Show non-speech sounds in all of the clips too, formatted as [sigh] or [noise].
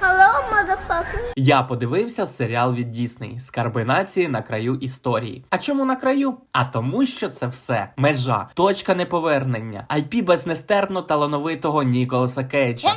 Hello, motherfucker. Я подивився серіал від Дісней Скарби нації на краю історії. А чому на краю? А тому, що це все межа, точка неповернення, IP без нестерпно талановитого Ніколаса Кейджа.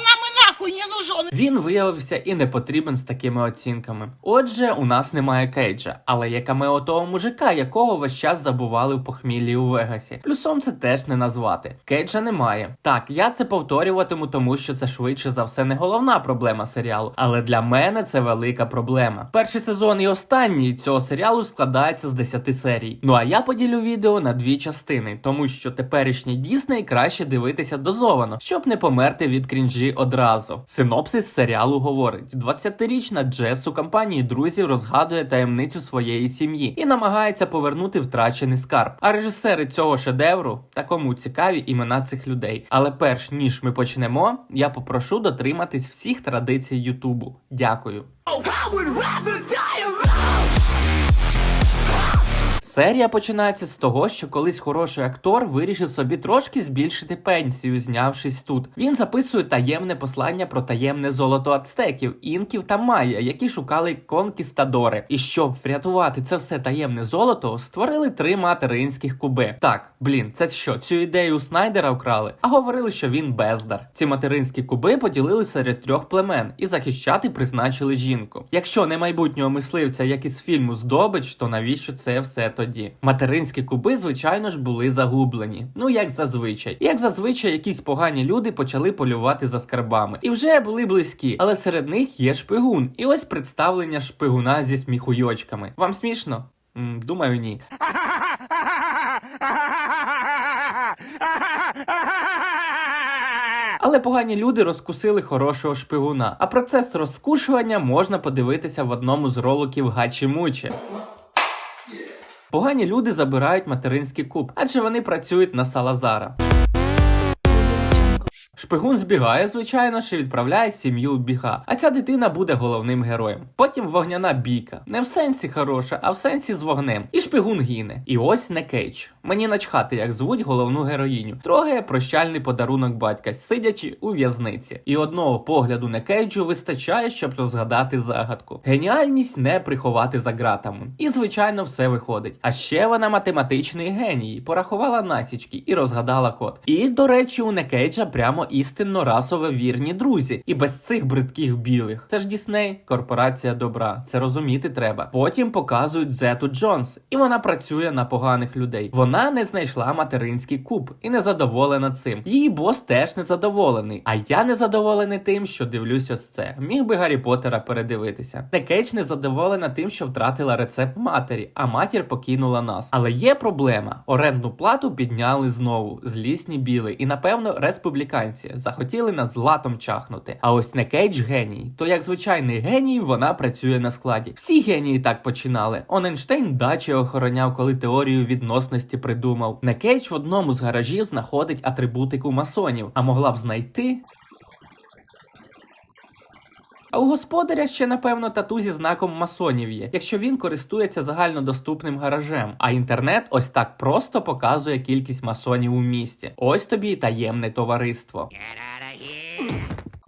Він виявився і не потрібен з такими оцінками. Отже, у нас немає Кейджа, але є камео того мужика, якого весь час забували в похміллі у Вегасі. Плюсом це теж не назвати. Кейджа немає. Так, я це повторюватиму, тому що це швидше за все не головна проблема серіалу. Але для мене це велика проблема. Перший сезон і останній цього серіалу складається з 10 серій. Ну а я поділю відео на дві частини, тому що теперішній Дісней краще дивитися дозовано, щоб не померти від крінжі одразу. Синопсис серіалу говорить: 20-річна Джес у компанії друзів розгадує таємницю своєї сім'ї і намагається повернути втрачений скарб. А режисери цього шедевру та кому цікаві імена цих людей. Але перш ніж ми почнемо, я попрошу дотриматись всіх традицій Ютубу. Дякую. Серія починається з того, що колись хороший актор вирішив собі трошки збільшити пенсію, знявшись тут. Він записує таємне послання про таємне золото ацтеків, інків та майя, які шукали конкістадори. І щоб врятувати це все таємне золото, створили три материнських куби. Так, блін, це що, цю ідею Снайдера вкрали? А говорили, що він бездар. Ці материнські куби поділили серед трьох племен і захищати призначили жінку. Якщо не майбутнього мисливця, як із фільму Здобич, то навіщо це все тоді? Материнські куби, звичайно ж, були загублені. Ну як зазвичай. Як зазвичай, якісь погані люди почали полювати за скарбами. І вже були близькі, але серед них є шпигун. І ось представлення шпигуна зі сміхуйочками. Вам смішно? М, думаю, ні. Але погані люди розкусили хорошого шпигуна. А процес розкушування можна подивитися в одному з роликів Гачі Мучі. Погані люди забирають материнський куб, адже вони працюють на Салазара. Шпигун збігає, звичайно і відправляє сім'ю у біга. А ця дитина буде головним героєм. Потім вогняна бійка. Не в сенсі хороша, а в сенсі з вогнем. І шпигун гине. І ось не Кейдж. Мені начхати, як звуть головну героїню. Трогає прощальний подарунок батька, сидячи у в'язниці. І одного погляду на Кейджу вистачає, щоб розгадати загадку. Геніальність не приховати за ґратами. І звичайно, все виходить. А ще вона математичний геній, порахувала насічки і розгадала код. І, до речі, у Некейджа прямо істинно расово вірні друзі. І без цих бридких білих. Це ж Дісней, корпорація добра. Це розуміти треба. Потім показують Зету Джонс, і вона працює на поганих людей. Вона не знайшла материнський куб і не задоволена цим. Її бос теж не задоволений. А я не задоволений тим, що дивлюсь ось це. Міг би Гаррі Поттера передивитися. Некейдж не задоволена тим, що втратила рецепт матері, а матір покинула нас. Але є проблема: орендну плату підняли знову. Злісні біли, і напевно республіканці захотіли над златом чахнути. А ось не Кейдж геній. То як звичайний геній, вона працює на складі. Всі генії так починали. Оненштейн дачі охороняв, коли теорію відносності придумав. Не Кейдж в одному з гаражів знаходить атрибутику масонів, а могла б знайти. А у господаря ще, напевно, тату зі знаком масонів є, якщо він користується загальнодоступним гаражем. А інтернет ось так просто показує кількість масонів у місті. Ось тобі і таємне товариство.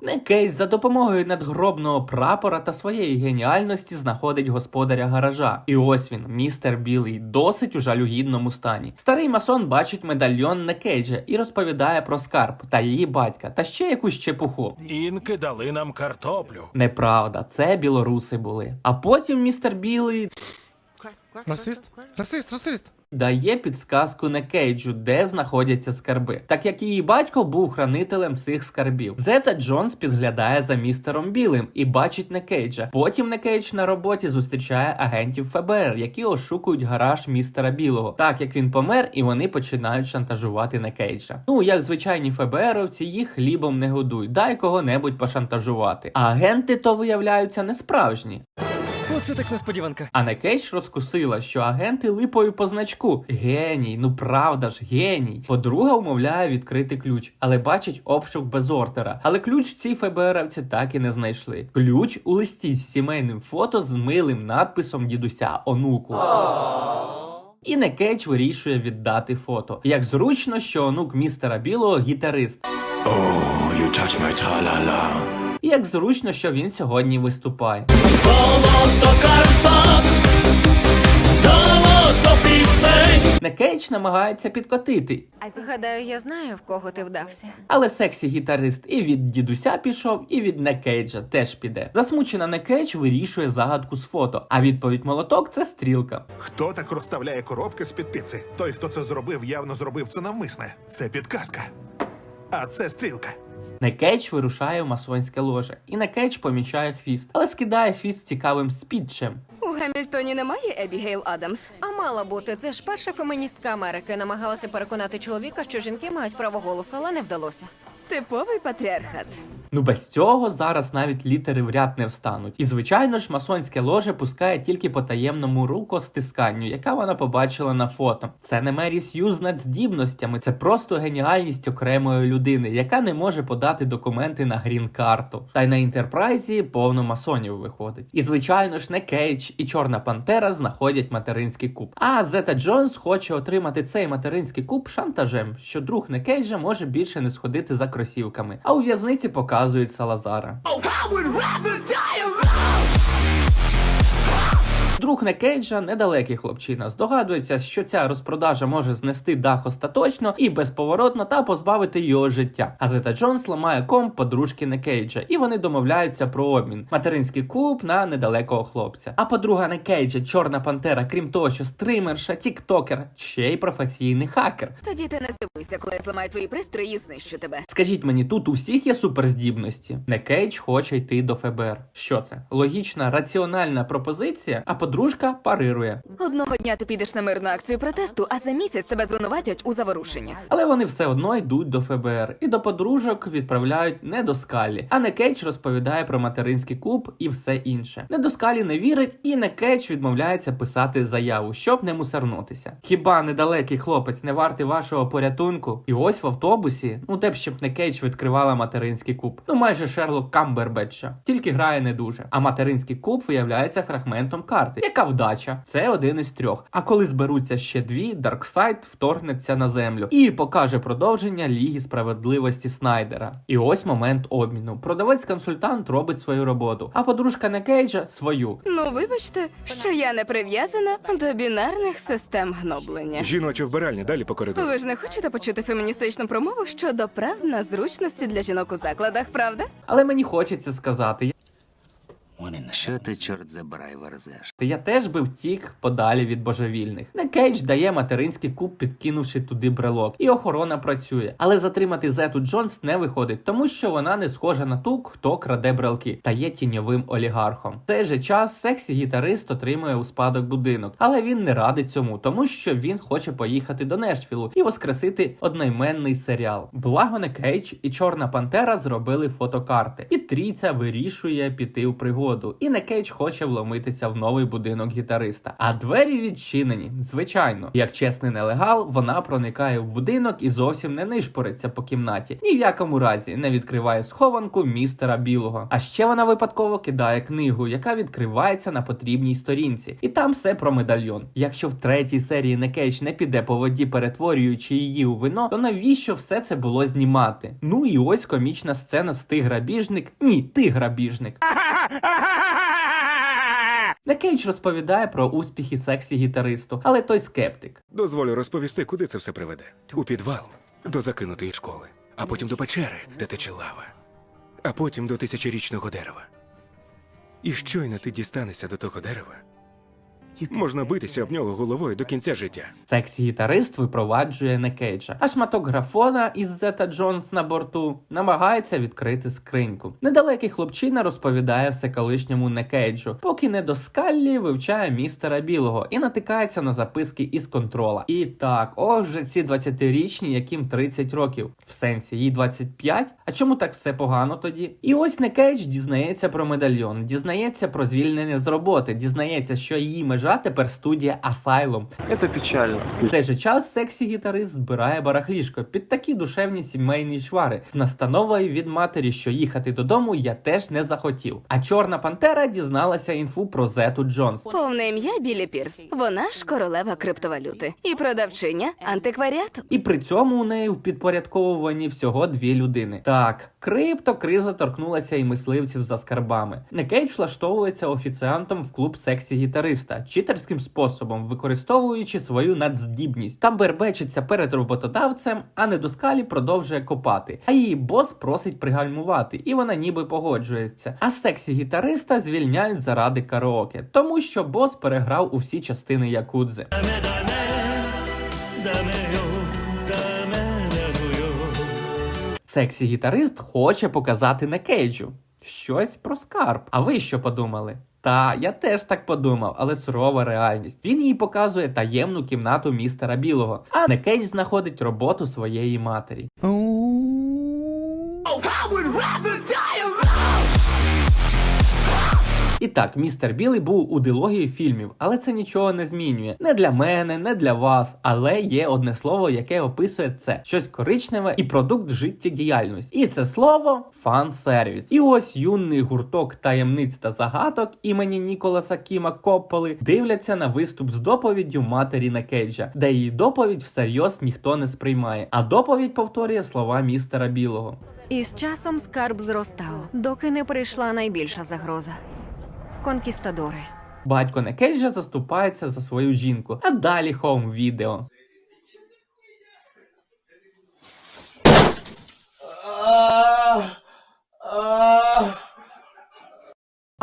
Не Кейс за допомогою надгробного прапора та своєї геніальності знаходить господаря гаража. І ось він, містер Білий, досить у жалюгідному стані. Старий масон бачить медальйон не Кейджа і розповідає про скарб та її батька, та ще якусь чепуху. Інки дали нам картоплю. Неправда, це білоруси були. А потім містер Білий Расист? Расист, расист. дає підсказку на Кейджу, де знаходяться скарби, так як її батько був хранителем цих скарбів. Зета Джонс підглядає за містером Білим і бачить не Кейджа. Потім не Кейдж на роботі зустрічає агентів ФБР, які ошукують гараж містера Білого, так як він помер, і вони починають шантажувати на Кейджа. Ну як звичайні ФБРовці, їх хлібом не годують. Дай кого-небудь пошантажувати. А агенти то виявляються несправжні. Оце так несподіванка. А не Кейдж розкусила, що агенти липові по значку. Геній, ну правда ж, геній. Подруга умовляє відкрити ключ, але бачить обшук без ордера. Але ключ ці ФБРівці так і не знайшли. Ключ у листі з сімейним фото з милим надписом дідуся онуку. І не Кейдж вирішує віддати фото. Як зручно, що онук містера Білого гітарист. Oh, you touch my tra-la-la. І як зручно, що він сьогодні виступає. Не Кейдж намагається підкотити, Гадаю, я знаю, в кого ти вдався. але сексі гітарист і від дідуся пішов, і від Некейджа теж піде. Засмучена Некейдж вирішує загадку з фото, а відповідь молоток це стрілка. Хто так розставляє коробки з-під піци? Той, хто це зробив, явно зробив це навмисне. Це підказка. А це стрілка. Некейдж вирушає в масонське ложе, і Некейдж помічає хвіст, але скидає хвіст цікавим спідчем. У Гамільтоні немає Ебігейл Адамс. А мала бути, це ж перша феміністка Америки намагалася переконати чоловіка, що жінки мають право голосу, але не вдалося. Типовий патріархат. Ну без цього зараз навіть літери в ряд не встануть. І звичайно ж, масонське ложе пускає тільки по таємному рукостисканню, яка вона побачила на фото. Це не Мері Сью з надздібностями, це просто геніальність окремої людини, яка не може подати документи на грін-карту. Та й на інтерпрайзі повно масонів виходить. І звичайно ж, не Кейдж і Чорна Пантера знаходять материнський куб. А Зета Джонс хоче отримати цей материнський куб шантажем, що друг не Кейджа може більше не сходити за кросівками. А у в'язниці показують Салазара. Друг не Кейджа недалекий хлопчина. Здогадується, що ця розпродажа може знести дах остаточно і безповоротно та позбавити його життя. А Зета Джонс ламає комп подружки не Кейджа, і вони домовляються про обмін. Материнський куб на недалекого хлопця. А подруга не Кейджа, Чорна Пантера, крім того, що стримерша, тіктокер, ще й професійний хакер. Тоді ти не здивуйся, коли я зламаю твої пристрої і знищу тебе. Скажіть мені, тут у всіх є суперздібності? Не Кейдж хоче йти до ФБР. Що це? Логічна, раціональна пропозиція, а подружка парирує. Одного дня ти підеш на мирну акцію протесту, а за місяць тебе звинуватять у заворушеннях. Але вони все одно йдуть до ФБР і до подружок відправляють не до Скалі. А не Кейдж розповідає про материнський куб і все інше. Не до Скалі не вірить, і не Кейдж відмовляється писати заяву, щоб не мусорнутися. Хіба недалекий хлопець не вартий вашого порятунку? І ось в автобусі, ну де б ще б не Кейдж відкривала материнський куб. Ну майже Шерлок Камбербетча, тільки грає не дуже. А материнський куб виявляється фрагментом карти. Яка вдача? Це один із трьох. А коли зберуться ще дві, Дарксайд вторгнеться на землю і покаже продовження Ліги справедливості Снайдера. І ось момент обміну. Продавець-консультант робить свою роботу, а подружка не Кейджа свою. Ну, вибачте, що я не прив'язана до бінарних систем гноблення. Жіноча вбиральня далі по коридору. Ви ж не хочете почути феміністичну промову щодо прав на зручності для жінок у закладах, правда? Але мені хочеться сказати, Що ти, чорт забирай, верзеш? я теж би втік подалі від божевільних. Не Кейдж дає материнський куб, підкинувши туди брелок, і охорона працює. Але затримати Зету Джонс не виходить, тому що вона не схожа на ту, хто краде брелки, та є тіньовим олігархом. В цей же час сексі гітарист отримує у спадок будинок, але він не радить цьому, тому що він хоче поїхати до Нештфілу і воскресити одноіменний серіал. Благо не Кейдж і Чорна Пантера зробили фотокарти, і трійця вирішує піти у пригоду. І не Кейдж хоче вломитися в новий будинок гітариста. А двері відчинені, звичайно. Як чесний нелегал, вона проникає в будинок і зовсім не нишпориться по кімнаті. Ні в якому разі не відкриває схованку містера білого. А ще вона випадково кидає книгу, яка відкривається на потрібній сторінці. І там все про медальйон. Якщо в третій серії не Кейдж не піде по воді, перетворюючи її у вино, то навіщо все це було знімати? Ну і ось комічна сцена з ти грабіжник. Ні, ти грабіжник. [laughs] [laughs] Не Кейдж розповідає про успіхи сексі гітаристу, але той скептик. Дозволю розповісти, куди це все приведе. У підвал, до закинутої школи, а потім до печери, де тече лава, а потім до тисячорічного дерева. І щойно ти дістанешся до того дерева, можна битися об нього головою до кінця життя. Сексі гітарист випроваджує не Кейджа, а шматок графона із Зета Джонс на борту намагається відкрити скриньку. Недалекий хлопчина розповідає все колишньому не Кейджу, поки не до Скаллі вивчає містера білого і натикається на записки із контрола. І так, ось же ці 20-річні, яким 30 років. В сенсі їй 25? А чому так все погано тоді? І ось не Кейдж дізнається про медальйон, дізнається про звільнення з роботи, дізнається, що її межа мережа тепер студія Asylum. Це печально. В той же час сексі-гітарист збирає барахлішко під такі душевні сімейні чвари з настановою від матері, що їхати додому я теж не захотів. А Чорна Пантера дізналася інфу про Зету Джонс. Повне ім'я Білі Пірс. Вона ж королева криптовалюти і продавчиня антикваріату. І при цьому у неї в підпорядковуванні всього дві людини. Так, криптокриза торкнулася і мисливців за скарбами. Некейдж влаштовується офіціантом в клуб сексі-гітариста, читерським способом, використовуючи свою надздібність. Там бербечиться перед роботодавцем, а недоскалі продовжує копати. А її бос просить пригальмувати, і вона ніби погоджується. А сексі-гітариста звільняють заради караоке, тому що бос переграв у всі частини якудзи. Сексі гітарист хоче показати не Кейджу щось про скарб. А ви що подумали? Та я теж так подумав, але сурова реальність. Він їй показує таємну кімнату містера Білого, а не Кейдж знаходить роботу своєї матері. І так, містер Білий був у дилогії фільмів, але це нічого не змінює. Не для мене, не для вас. Але є одне слово, яке описує це: щось коричневе і продукт життєдіяльності. І це слово фан-сервіс. І ось юний гурток таємниць та загадок імені Ніколаса Кіма Копполи дивляться на виступ з доповіддю матері Некейджа, де її доповідь всерйоз ніхто не сприймає. А доповідь повторює слова містера Білого. І з часом скарб зростав, доки не прийшла найбільша загроза. Конкістадори. Батько Некейджа заступається за свою жінку, а далі хоум відео.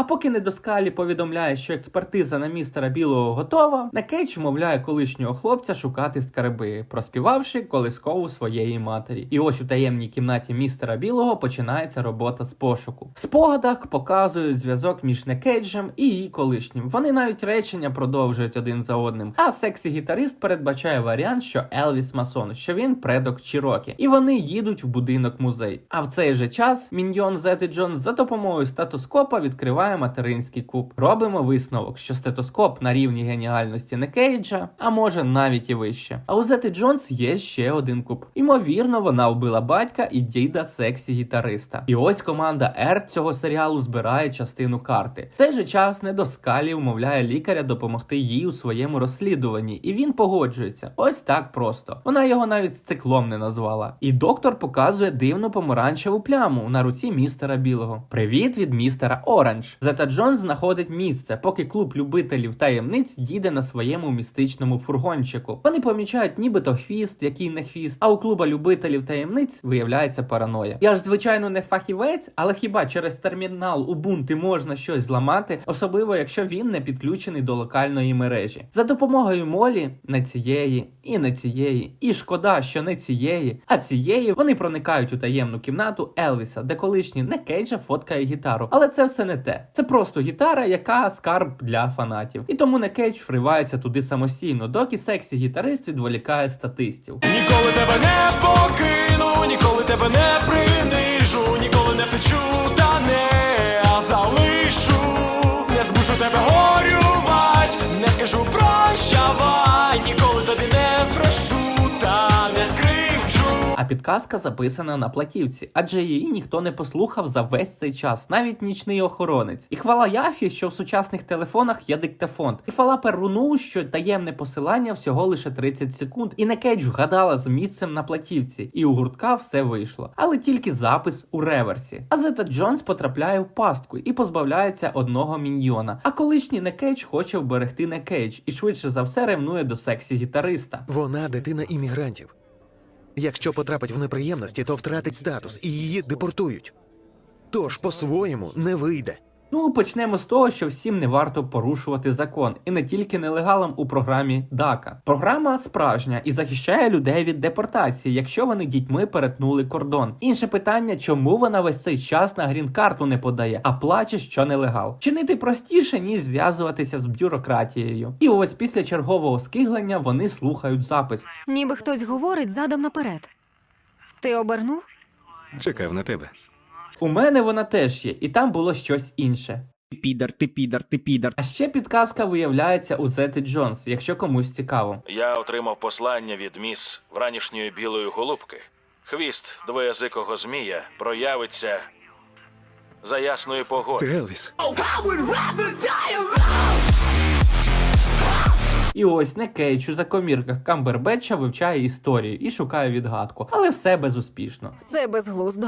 А поки недоскалі повідомляє, що експертиза на містера Білого готова, Некейдж вмовляє колишнього хлопця шукати скарби, проспівавши колискову своєї матері. І ось у таємній кімнаті містера Білого починається робота з пошуку. В спогадах показують зв'язок між Некейджем і її колишнім. Вони навіть речення продовжують один за одним. А сексі-гітарист передбачає варіант, що Елвіс Масон, що він предок Чірокі. І вони їдуть в будинок музей. А в цей же час міньйон Зети Джонс за допомогою статоскопа відкриває материнський куб. Робимо висновок, що стетоскоп на рівні геніальності не Кейджа, а може навіть і вище. А у Зети Джонс є ще один куб. Імовірно, вона вбила батька і діда сексі гітариста. І ось команда R цього серіалу збирає частину карти. В цей же час недоскалі вмовляє лікаря допомогти їй у своєму розслідуванні, і він погоджується. Ось так просто. Вона його навіть циклом не назвала. І доктор показує дивну помаранчеву пляму на руці містера Білого. Привіт від містера Оранж. Зета Джонс знаходить місце, поки клуб любителів таємниць їде на своєму містичному фургончику. Вони помічають нібито хвіст, який не хвіст, а у клуба любителів таємниць виявляється параноя. Я ж звичайно не фахівець, але хіба через термінал Ubuntu можна щось зламати, особливо якщо він не підключений до локальної мережі. За допомогою молі не цієї і не цієї, і шкода, що не цієї, а цієї вони проникають у таємну кімнату Елвіса, де колишній не Кейджа фоткає гітару. Але це все не те. Це просто гітара, яка скарб для фанатів. І тому не Кейдж вривається туди самостійно, доки сексі гітарист відволікає статистів. Ніколи тебе не покину, ніколи тебе не принижу, ніколи не печу, та не залишу, підказка записана на платівці, адже її ніхто не послухав за весь цей час, навіть нічний охоронець. І хвала Яфі, що в сучасних телефонах є диктофон. І хвала Перуну, що таємне посилання всього лише 30 секунд. І не Кейдж вгадала з місцем на платівці, і у гуртка все вийшло. Але тільки запис у реверсі. А Зета Джонс потрапляє в пастку і позбавляється одного міньйона. А колишній не Кейдж хоче вберегти не Кейдж і швидше за все ревнує до сексі гітариста. Вона дитина іммігрантів. Якщо потрапить в неприємності, то втратить статус і її депортують. Тож по-своєму не вийде. Ну, почнемо з того, що всім не варто порушувати закон, і не тільки нелегалам у програмі DACA. Програма справжня і захищає людей від депортації, якщо вони дітьми перетнули кордон. Інше питання, чому вона весь цей час на грін-карту не подає, а плаче, що нелегал. Чинити простіше, ніж зв'язуватися з бюрократією. І ось після чергового скиглення вони слухають запис. Ніби хтось говорить задом наперед. Ти обернув? Чекав на тебе. У мене вона теж є, і там було щось інше. Підар, ти підар, ти підар. А ще підказка виявляється у Зети Джонс, якщо комусь цікаво. Я отримав послання від міс вранішньої білої голубки. Хвіст двоязикого змія проявиться за ясної погоди. Це Елвіс. І ось не Кейдж у закомірках Камбербетча вивчає історію і шукає відгадку, але все безуспішно. Це безглуздо.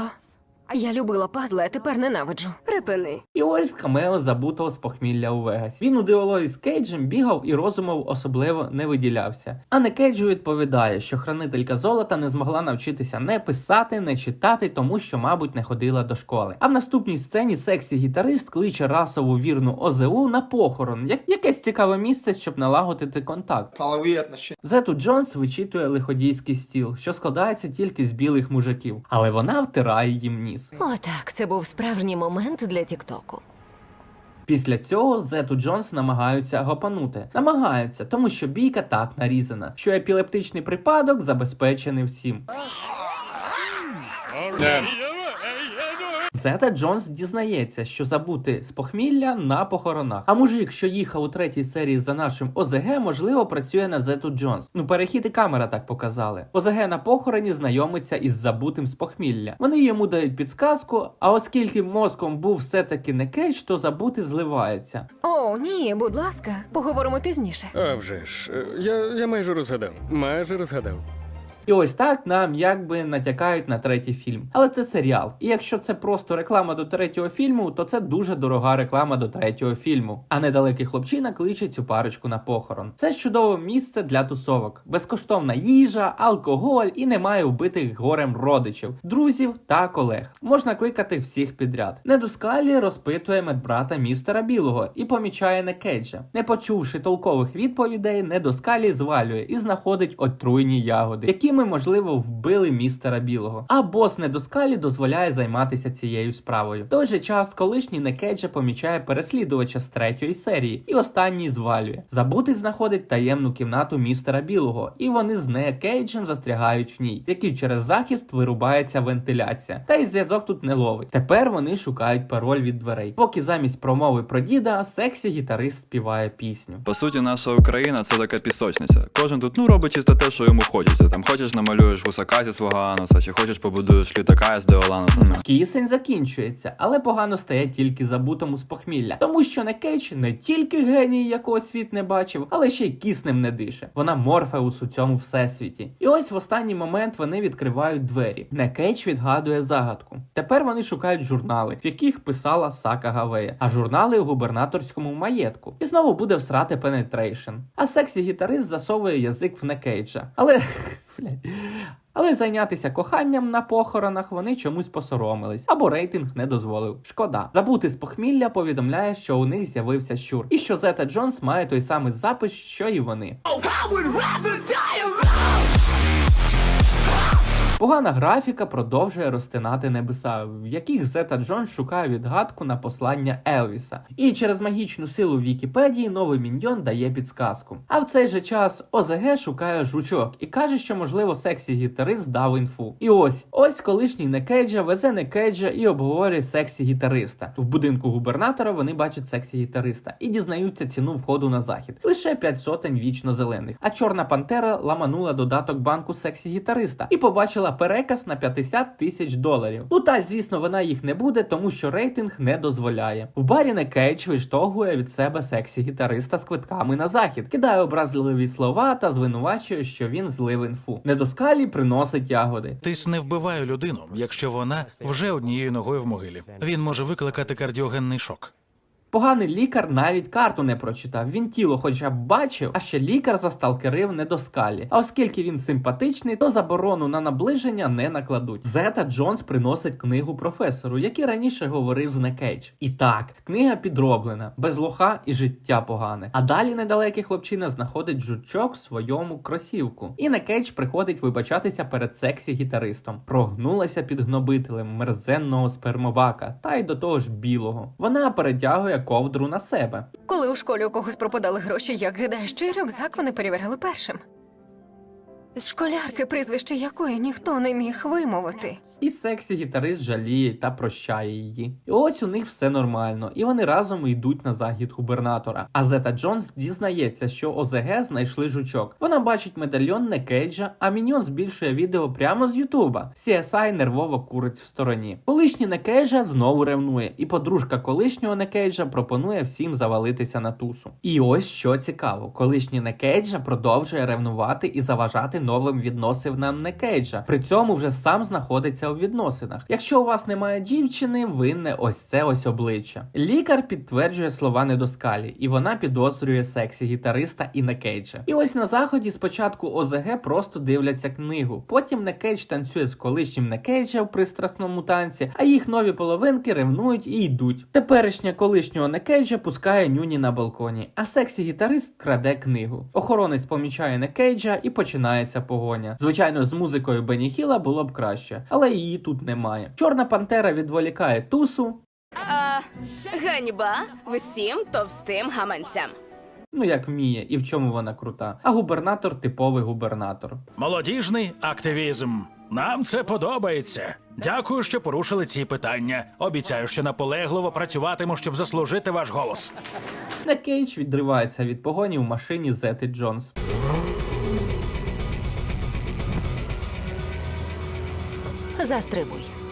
Я любила пазли, а тепер ненавиджу. Припини. І ось камео забутого з похмілля у Вегасі. Він у діалозі з Кейджем бігав і розумом особливо не виділявся. А не Кейджу відповідає, що хранителька золота не змогла навчитися не писати, не читати, тому що, мабуть, не ходила до школи. А в наступній сцені сексі гітарист кличе расову вірну ОЗУ на похорон, як якесь цікаве місце, щоб налагодити контакт. Зету Джонс вичитує лиходійський стіл, що складається тільки з білих мужиків, але вона втирає їм ніс. Отак, це був справжній момент для Тіктоку. Після цього Зету Джонс намагаються гопанути. Намагаються, тому що бійка так нарізана, що епілептичний припадок забезпечений всім. Зета Джонс дізнається, що забути з похмілля на похоронах. А мужик, що їхав у третій серії за нашим ОЗГ, можливо, працює на Зету Джонс. Ну, перехід і камера так показали. ОЗГ на похороні знайомиться із забутим з похмілля. Вони йому дають підсказку, а оскільки мозком був все-таки не кейдж, то забути зливається. О, ні, будь ласка, поговоримо пізніше. А вже ж, е, я, я майже розгадав. Майже розгадав. І ось так нам якби натякають на третій фільм. Але це серіал. І якщо це просто реклама до третього фільму, то це дуже дорога реклама до третього фільму. А недалекий хлопчина кличе цю парочку на похорон. Це чудове місце для тусовок, безкоштовна їжа, алкоголь і немає вбитих горем родичів, друзів та колег. Можна кликати всіх підряд. Недоскалі розпитує медбрата містера білого і помічає не Кейджа. Не почувши толкових відповідей, недоскалі звалює і знаходить отруйні ягоди, якими можливо вбили містера білого. А бос недоскалі дозволяє займатися цією справою. Той же час колишній Некеджа помічає переслідувача з третьої серії, і останній звалює. Забутий знаходить таємну кімнату містера білого, і вони з Некейджем застрягають в ній, в якій через захист вирубається вентиляція. Та й зв'язок тут не ловить. Тепер вони шукають пароль від дверей. Поки замість промови про діда, сексі гітарист співає пісню. По суті, наша Україна це така пісочниця. Кожен тут ну робить чисто те, що йому хочеться. Там хочеш намалюєш гусака зі свого ануса, чи хочеш побудуєш літака з Деолануса. Ну, Кисень закінчується, але погано стає тільки забутому з похмілля, тому що не Кейдж не тільки геній, якого світ не бачив, але ще й киснем не дише. Вона Морфеус у цьому всесвіті. І ось в останній момент вони відкривають двері. Не Кейдж відгадує загадку. Тепер вони шукають журнали, в яких писала Сака Гавея, а журнали у губернаторському маєтку. І знову буде всрати пенетрейшн. А сексі гітарист засовує язик в Некейджа. Але. [laughs] але зайнятися коханням на похоронах вони чомусь посоромились або рейтинг не дозволив. Шкода. Забути з похмілля повідомляє, що у них з'явився щур, і що Зета Джонс має той самий запис, що і вони. Погана графіка продовжує розтинати небеса, в яких Зета Джонс шукає відгадку на послання Елвіса. І через магічну силу Вікіпедії новий міньйон дає підсказку. А в цей же час ОЗГ шукає жучок і каже, що можливо сексі гітарист дав інфу. І ось ось колишній Некейджа везе Некейджа і обговорює сексі гітариста. В будинку губернатора вони бачать сексі гітариста і дізнаються ціну входу на захід. Лише 5 сотень вічно зелених. А чорна пантера ламанула додаток банку сексі гітариста і побачила переказ на 50 тисяч доларів. Ну та звісно, вона їх не буде, тому що рейтинг не дозволяє. В барі не Кейдж виштовхує від себе сексі гітариста з квитками на захід, кидає образливі слова та звинувачує, що він злив інфу. Недоскалі приносить ягоди. Тис не вбиває людину, якщо вона вже однією ногою в могилі. Він може викликати кардіогенний шок. Поганий лікар навіть карту не прочитав. Він тіло хоча б бачив, а ще лікар засталкерив недоскалі. А оскільки він симпатичний, то заборону на наближення не накладуть. Зета Джонс приносить книгу професору, який раніше говорив з Некейдж. І так, книга підроблена, без лоха і життя погане. А далі недалекий хлопчина знаходить жучок в своєму кросівку. І Некейдж приходить вибачатися перед сексі гітаристом. Прогнулася під гнобителем мерзенного спермобака, та й до того ж білого. Вона перетягує ковдру на себе. Коли у школі у когось пропадали гроші, як гадаєш, чий рюкзак вони перевіряли першим? Школярки, прізвище якої ніхто не міг вимовити. І сексі гітарист жаліє та прощає її. І ось у них все нормально, і вони разом йдуть на захід губернатора. А Зета Джонс дізнається, що ОЗГ знайшли жучок. Вона бачить медальйон не Кейджа, а Міньон збільшує відео прямо з Ютуба. CSI нервово курить в стороні. Колишній Некейджа знову ревнує, і подружка колишнього Некейджа пропонує всім завалитися на тусу. І ось що цікаво: колишній Некейджа продовжує ревнувати і заважати новим відносинам Некейджа. При цьому вже сам знаходиться у відносинах. Якщо у вас немає дівчини, винне ось це ось обличчя. Лікар підтверджує слова недоскалі, і вона підозрює сексі гітариста і Некейджа. І ось на заході спочатку ОЗГ просто дивляться книгу. Потім Некейдж танцює з колишнім Некейджа в пристрасному танці, а їх нові половинки ревнують і йдуть. Теперішня колишнього Некейджа пускає нюні на балконі, а сексі гітарист краде книгу. Охоронець помічає Некейджа і починається погоня. Звичайно, з музикою Бенні Хіла було б краще, але її тут немає. Чорна пантера відволікає тусу. А, ганьба всім товстим гаманцям. Ну як вміє, і в чому вона крута. А губернатор типовий губернатор. Молодіжний активізм. Нам це подобається. Дякую, що порушили ці питання. Обіцяю, що наполегливо працюватиму, щоб заслужити ваш голос. Не Кейдж відривається від погоні в машині Зети Джонс. Застрибуй.